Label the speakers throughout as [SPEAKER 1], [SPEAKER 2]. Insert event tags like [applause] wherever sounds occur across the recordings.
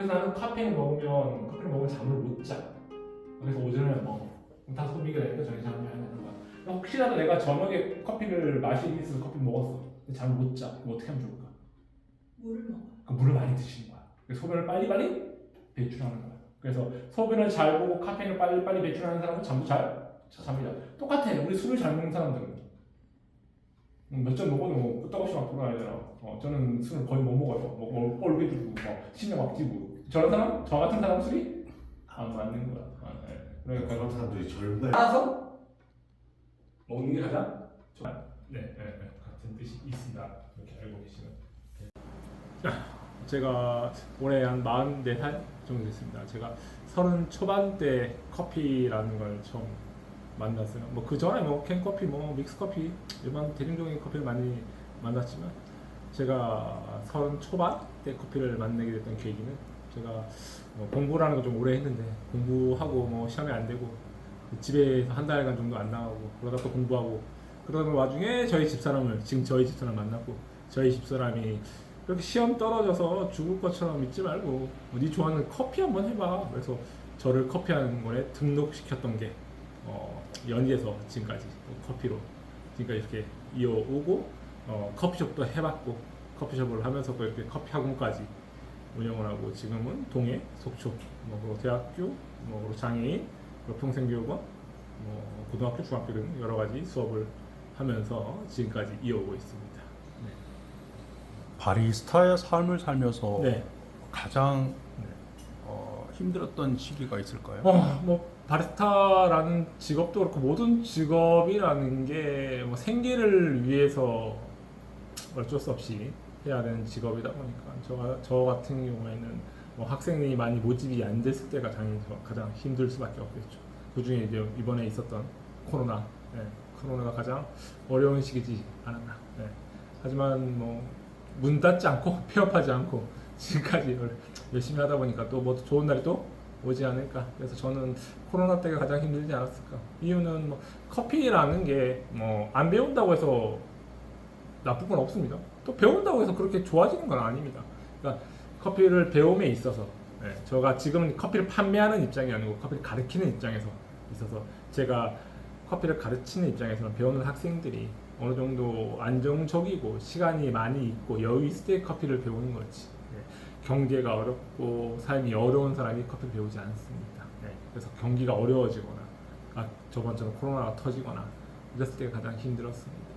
[SPEAKER 1] 그래서 나는 카페인 먹으면 카페인 먹으면 잠을 못 자. 그래서 오전에 먹어. 그럼 다 소비가 되니까 저녁에 잠이 안 오는 거야. 혹시라도 내가 저녁에 커피를 마시기 있어서 커피 먹었어. 근데 잠을 못 자. 그럼 어떻게 하면 좋을까?
[SPEAKER 2] 물을 먹어.
[SPEAKER 1] 그 물을 많이 드시는 거야. 소변을 빨리빨리 배출하는 거야. 그래서 소변을 잘 보고 카페인을 빨리빨리 배출하는 사람은 잠도 잘 잡니다. 똑같아. 우리 술을 잘 먹는 사람들은 음, 몇잔 먹어도 뭐 끄떡없이 막 돌아다니잖아. 어, 저는 술을 거의 못 먹어요. 뭐 꼴게 주고 뭐 신경 막 찌고. 저런 사람, 저 같은 사람 술이 안 맞는 거야. 아, 네. 그러니까
[SPEAKER 3] 그런 사람들이 젊은
[SPEAKER 1] 따라서 먹는 게 가장 좋아요. 네, 네, 네. 같은 뜻이 있습니다. 이렇게 알고 계시면. 제가 올해 한 44살 정도 됐습니다. 제가 서른 초반 때 커피라는 걸 처음 만났어요. 뭐 그 전에 뭐 캔커피, 뭐 믹스커피 일반 대중적인 커피를 많이 만났지만 제가 서른 초반 때 커피를 만나게 됐던 계기는 제가 뭐 공부라는 걸좀 오래 했는데 공부하고 뭐 시험이 안 되고 집에서 한 달간 정도 안 나가고 그러다 또 공부하고 그러는 와중에 저희 집사람을 지금 저희 집사람 만났고 저희 집사람이 그렇게 시험 떨어져서 죽을 것처럼 믿지 말고 뭐네 좋아하는 커피 한번 해봐 그래서 저를 커피 하는 거에 등록시켰던 게 어, 연이에서 지금까지 커피로 지금까지 이렇게 이어오고 어, 커피숍도 해봤고 커피숍을 하면서 또 이렇게 커피 학원까지 운영을 하고 지금은 동해, 속초, 뭐 대학교, 뭐 장애인, 평생교육원, 뭐 고등학교, 중학교 등 여러 가지 수업을 하면서 지금까지 이어오고 있습니다.
[SPEAKER 4] 바리스타의 삶을 살면서
[SPEAKER 1] 네.
[SPEAKER 4] 가장
[SPEAKER 1] 네.
[SPEAKER 4] 어, 힘들었던 시기가 있을까요?
[SPEAKER 1] 어, 뭐 바리스타라는 직업도 그렇고 모든 직업이라는 게 뭐 생계를 위해서 어쩔 수 없이 해야 되는 직업이다 보니까 저, 저 같은 경우에는 뭐 학생이 많이 모집이 안 됐을 때가 당연히 저- 가장 힘들 수밖에 없겠죠. 그 중에 이제 이번에 있었던 코로나, 네, 코로나가 가장 어려운 시기지 않았나. 네. 하지만 뭐 문 닫지 않고 [laughs] 폐업하지 않고 지금까지 열심히 하다 보니까 또 뭐 좋은 날이 또 오지 않을까. 그래서 저는 코로나 때가 가장 힘들지 않았을까. 이유는 뭐 커피라는 게 뭐 안 배운다고 해서 나쁜 건 없습니다. 또 배운다고 해서 그렇게 좋아지는 건 아닙니다. 그러니까 커피를 배움에 있어서 예, 저가 지금 커피를 판매하는 입장이 아니고 커피를 가르치는 입장에서 있어서 제가 커피를 가르치는 입장에서는 배우는 학생들이 어느 정도 안정적이고 시간이 많이 있고 여유 있을 때 커피를 배우는 거지. 예, 경제가 어렵고 삶이 어려운 사람이 커피를 배우지 않습니다. 예, 그래서 경기가 어려워지거나 아, 저번처럼 코로나가 터지거나 이랬을 때가 가장 힘들었습니다.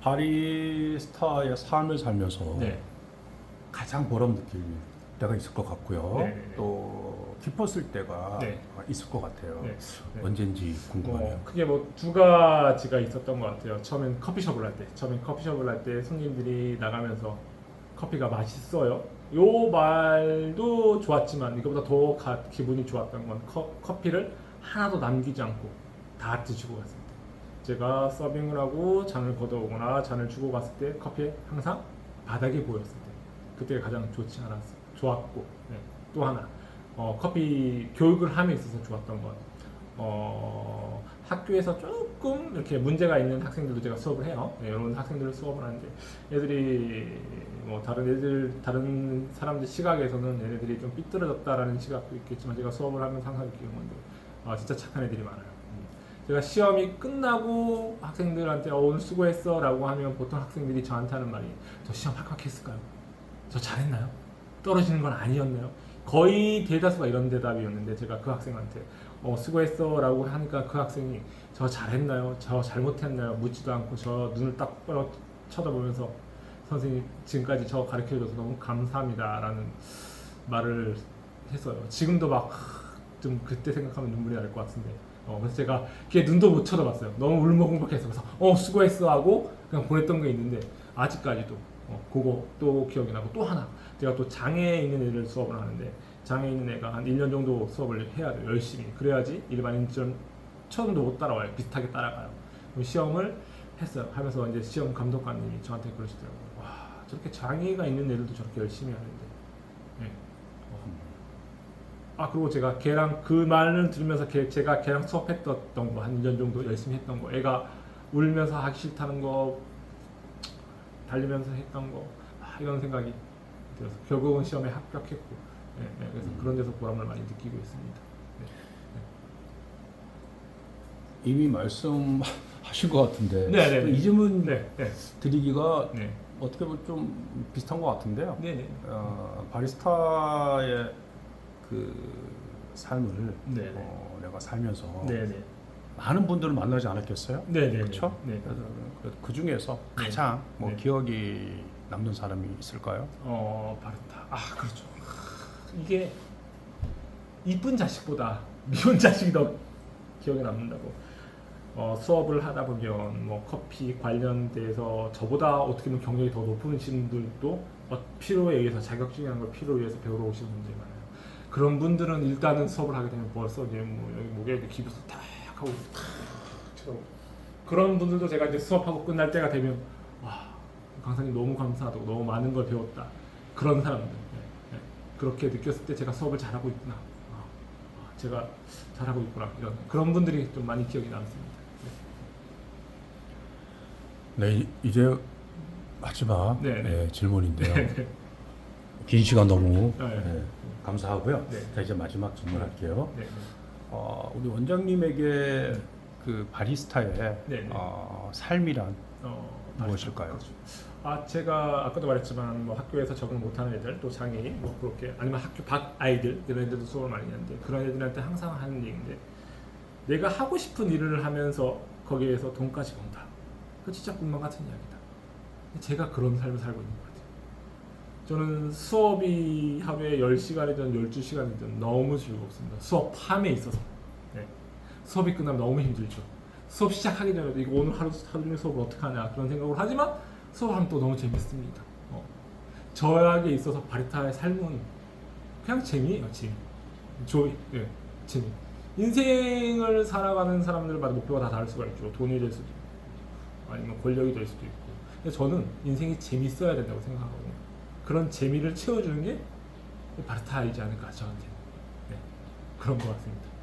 [SPEAKER 4] 바리스타의 삶을 살면서
[SPEAKER 1] 네.
[SPEAKER 4] 가장 보람 느낄 때가 있을 것 같고요.
[SPEAKER 1] 네, 네, 네.
[SPEAKER 4] 또 기뻤을 때가
[SPEAKER 1] 네.
[SPEAKER 4] 있을 것 같아요.
[SPEAKER 1] 네. 네.
[SPEAKER 4] 언젠지 궁금하네요.
[SPEAKER 1] 뭐 크게 뭐 두 가지가 있었던 것 같아요. 처음엔 커피숍을 할 때, 처음엔 커피숍을 할 때 손님들이 나가면서 커피가 맛있어요. 요 말도 좋았지만 이거보다 더 가- 기분이 좋았던 건 커, 커피를 하나도 남기지 않고 다 드시고 갔을 때. 제가 서빙을 하고 잔을 걷어오거나 잔을 주고 갔을 때 커피 항상 바닥에 보였을 때 그때가 가장 좋지 않았어 좋았고 네. 또 하나 어, 커피 교육을 함에 있어서 좋았던 건 어, 학교에서 조금 이렇게 문제가 있는 학생들도 제가 수업을 해요. 네, 이런 학생들 수업을 하는데 애들이 뭐 다른 애들 다른 사람들 시각에서는 얘네들이 좀 삐뚤어졌다라는 시각도 있겠지만 제가 수업을 하면서 항상 느끼는 건데 아 진짜 착한 애들이 많아요. 음. 제가 시험이 끝나고 학생들한테 어, 오늘 수고했어 라고 하면 보통 학생들이 저한테 하는 말이 저 시험 합격했을까요? 저 잘했나요? 떨어지는 건 아니었나요? 거의 대다수가 이런 대답이었는데 제가 그 학생한테 어, 수고했어 라고 하니까 그 학생이 저 잘했나요? 저 잘못했나요? 묻지도 않고 저 눈을 딱 뻘어 쳐다보면서 선생님 지금까지 저 가르쳐줘서 너무 감사합니다 라는 말을 했어요. 지금도 막 좀 그때 생각하면 눈물이 날 것 같은데 어, 그래서 제가 걔 눈도 못 쳐다봤어요. 너무 울먹울먹해서 그래서 어 수고했어 하고 그냥 보냈던 게 있는데 아직까지도 어, 그거 또 기억이 나고 또 하나. 제가 또 장애에 있는 애들 수업을 하는데 장애 있는 애가 한 1년 정도 수업을 해야 돼요 열심히. 그래야지 일반인처럼 처음도 못 따라와요. 비슷하게 따라가요. 시험을 했어요. 하면서 이제 시험 감독관님이 저한테 그러시더라고요. 와 저렇게 장애가 있는 애들도 저렇게 열심히 하는데. 네. 어. 아 그리고 제가 걔랑 그 말을 들으면서 걔, 제가 걔랑 수업했던 거 한 1년 정도 열심히 했던 거. 애가 울면서 하기 싫다는 거 달리면서 했던 거 아, 이런 생각이 들어서 결국은 시험에 합격했고 네, 네, 그래서
[SPEAKER 4] 음.
[SPEAKER 1] 그런 데서 보람을 많이 느끼고 있습니다.
[SPEAKER 4] 이미 말씀하신 것 같은데
[SPEAKER 1] 네, 네, 네.
[SPEAKER 4] 이 질문
[SPEAKER 1] 네, 네,
[SPEAKER 4] 드리기가
[SPEAKER 1] 네,
[SPEAKER 4] 어떻게 보면 좀 비슷한 것 같은데요.
[SPEAKER 1] 네, 네,
[SPEAKER 4] 어, 바리스타의 그 삶을
[SPEAKER 1] 네, 네.
[SPEAKER 4] 어, 내가 살면서
[SPEAKER 1] 네, 네,
[SPEAKER 4] 많은 분들을 만나지 않았겠어요?
[SPEAKER 1] 네, 네,
[SPEAKER 4] 그렇죠?
[SPEAKER 1] 네.
[SPEAKER 4] 그 중에서
[SPEAKER 1] 네.
[SPEAKER 4] 가장 뭐
[SPEAKER 1] 네.
[SPEAKER 4] 기억이 남는 사람이 있을까요?
[SPEAKER 1] 어, 바르타. 아, 그렇죠. 이게 이쁜 자식보다 미운 자식이 더 기억에 남는다고. 어, 수업을 하다 보면 뭐 커피 관련돼서 저보다 어떻게 보면 경력이 더 높으신 분들도 어, 필요에 의해서 자격증이라는 걸 필요에 의해서 배우러 오시는 분들이 많아요. 그런 분들은 일단은 수업을 하게 되면 벌써 이제 뭐 여기 목에 기부서 탁 하고 탁 쳐다보고 그런 분들도 제가 이제 수업하고 끝날 때가 되면 와 강사님 너무 감사하다고 너무 많은 걸 배웠다 그런 사람들 네, 네. 그렇게 느꼈을 때 제가 수업을 잘하고 있구나 아, 아, 제가 잘하고 있구나 이런 그런 분들이 좀 많이 기억이 남습니다.
[SPEAKER 4] 네, 이- 이제 마지막
[SPEAKER 1] 네, 네.
[SPEAKER 4] 네, 질문인데요.
[SPEAKER 1] 네, 네.
[SPEAKER 4] 긴 시간 너무
[SPEAKER 1] 네.
[SPEAKER 4] 네, 감사하고요.
[SPEAKER 1] 네.
[SPEAKER 4] 자 이제 마지막 질문할게요.
[SPEAKER 1] 네, 네.
[SPEAKER 4] 어, 우리 원장님에게 그 바리스타의
[SPEAKER 1] 네, 네.
[SPEAKER 4] 어, 삶이란
[SPEAKER 1] 어,
[SPEAKER 4] 무엇일까요?
[SPEAKER 1] 그렇죠. 아 제가 아까도 말했지만 뭐 학교에서 적응 못하는 애들 또 장애인 뭐 그렇게 아니면 학교 밖 아이들 이런 애들도 수업을 많이 하는데 그런 애들한테 항상 하는 얘기인데 내가 하고 싶은 일을 하면서 거기에서 돈까지 번다. 그 진짜 꿈만 같은 이야기다. 제가 그런 삶을 살고 있는 것 같아요. 저는 수업이 하루에 10시간이든 12시간이든 너무 즐겁습니다. 수업 함에 있어서. 네. 수업이 끝나면 너무 힘들죠. 수업 시작하기 전에도 이거 오늘 하루, 하루 종일 수업을 어떻게 하냐 그런 생각을 하지만 수업하면 또 너무 재밌습니다. 어. 저에게 있어서 바리타의 삶은 그냥 재미예요, 재미. 조이, 예, 재미. 인생을 살아가는 사람들마다 목표가 다 다를 수가 있죠. 돈이 될 수도 있고, 아니면 권력이 될 수도 있고. 근데 저는 인생이 재밌어야 된다고 생각하거든요. 그런 재미를 채워주는 게 바리타이지 않을까 저한테. 네, 그런 것 같습니다.